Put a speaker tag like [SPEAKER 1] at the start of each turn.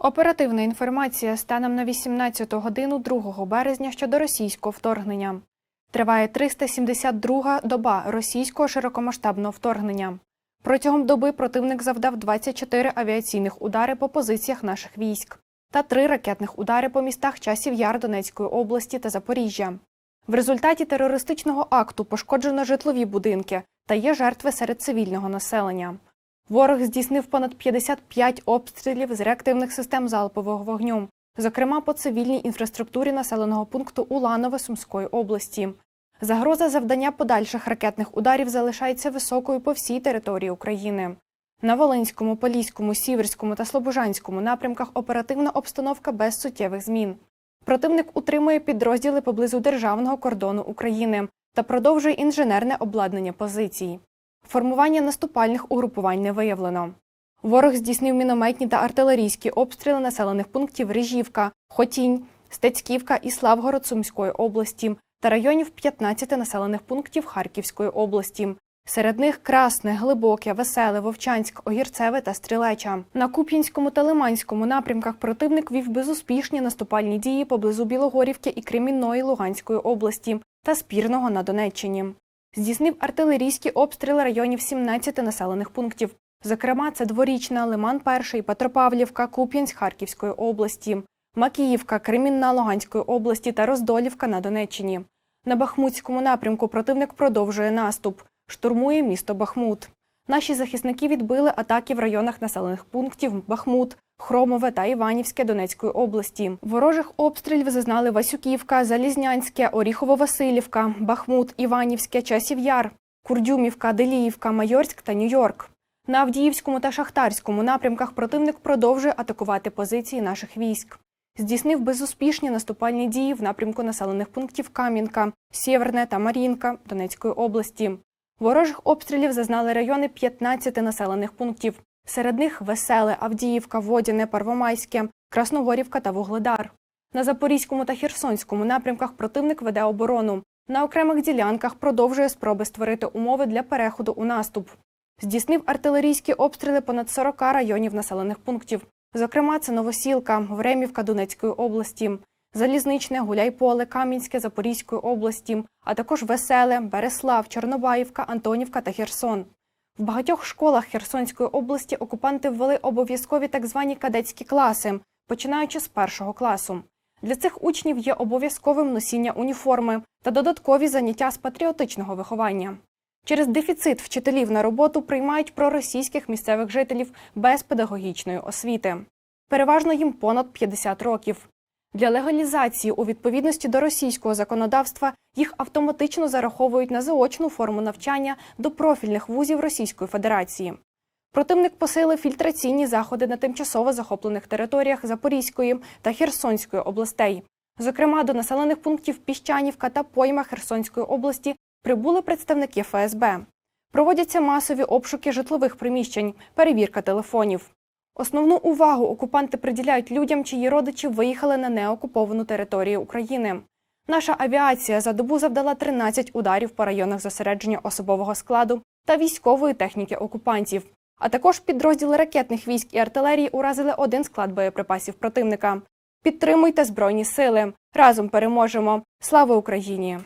[SPEAKER 1] Оперативна інформація станом на 18 годину 2 березня щодо російського вторгнення. Триває 372-га доба російського широкомасштабного вторгнення. Протягом доби противник завдав 24 авіаційних удари по позиціях наших військ та 3 ракетних удари по містах часів Яр Донецької області та Запоріжжя. В результаті терористичного акту пошкоджено житлові будинки та є жертви серед цивільного населення. Ворог здійснив понад 55 обстрілів з реактивних систем залпового вогню, зокрема по цивільній інфраструктурі населеного пункту Уланове Сумської області. Загроза завдання подальших ракетних ударів залишається високою по всій території України. На Волинському, Поліському, Сіверському та Слобожанському напрямках оперативна обстановка без суттєвих змін. Противник утримує підрозділи поблизу державного кордону України та продовжує інженерне обладнання позицій. Формування наступальних угрупувань не виявлено. Ворог здійснив мінометні та артилерійські обстріли населених пунктів Рижівка, Хотінь, Стецьківка і Славгород Сумської області та районів 15 населених пунктів Харківської області. Серед них Красне, Глибоке, Веселе, Вовчанськ, Огірцеве та Стрілеча. На Куп'янському та Лиманському напрямках противник вів безуспішні наступальні дії поблизу Білогорівки і Кремінної Луганської області та Спірного на Донеччині. Здійснив артилерійські обстріли районів 17 населених пунктів. Зокрема, це Дворічна, Лиман Перший, Петропавлівка, Куп'янськ Харківської області, Макіївка, Кремінна Луганської області та Роздолівка на Донеччині. На Бахмутському напрямку противник продовжує наступ, штурмує місто Бахмут. Наші захисники відбили атаки в районах населених пунктів Бахмут, Хромове та Іванівське Донецької області. Ворожих обстрілів зазнали Васюківка, Залізнянське, Оріхово-Василівка, Бахмут, Іванівське, Часів Яр, Курдюмівка, Деліївка, Майорськ та Нью-Йорк. На Авдіївському та Шахтарському напрямках противник продовжує атакувати позиції наших військ. Здійснив безуспішні наступальні дії в напрямку населених пунктів Кам'янка, Сєверне та Мар'їнка Донецької області. Ворожих обстрілів зазнали райони 15 населених пунктів. Серед них Веселе, Авдіївка, Водяне, Парвомайське, Красногорівка та Вугледар. На Запорізькому та Херсонському напрямках противник веде оборону. На окремих ділянках продовжує спроби створити умови для переходу у наступ. Здійснив артилерійські обстріли понад 40 районів населених пунктів. Зокрема, це Новосілка, Времівка Донецької області, Залізничне, Гуляйполе, Кам'янське Запорізької області, а також Веселе, Береслав, Чорнобаївка, Антонівка та Херсон. В багатьох школах Херсонської області окупанти ввели обов'язкові так звані кадетські класи, починаючи з першого класу. Для цих учнів є обов'язковим носіння уніформи та додаткові заняття з патріотичного виховання. Через дефіцит вчителів на роботу приймають проросійських місцевих жителів без педагогічної освіти. Переважно їм понад 50 років. Для легалізації у відповідності до російського законодавства їх автоматично зараховують на заочну форму навчання до профільних вузів Російської Федерації. Противник посилив фільтраційні заходи на тимчасово захоплених територіях Запорізької та Херсонської областей. Зокрема, до населених пунктів Піщанівка та Пойма Херсонської області прибули представники ФСБ. Проводяться масові обшуки житлових приміщень, перевірка телефонів. Основну увагу окупанти приділяють людям, чиї родичі виїхали на неокуповану територію України. Наша авіація за добу завдала 13 ударів по районах зосередження особового складу та військової техніки окупантів. А також підрозділи ракетних військ і артилерії уразили один склад боєприпасів противника. Підтримуйте збройні сили. Разом переможемо. Слава Україні!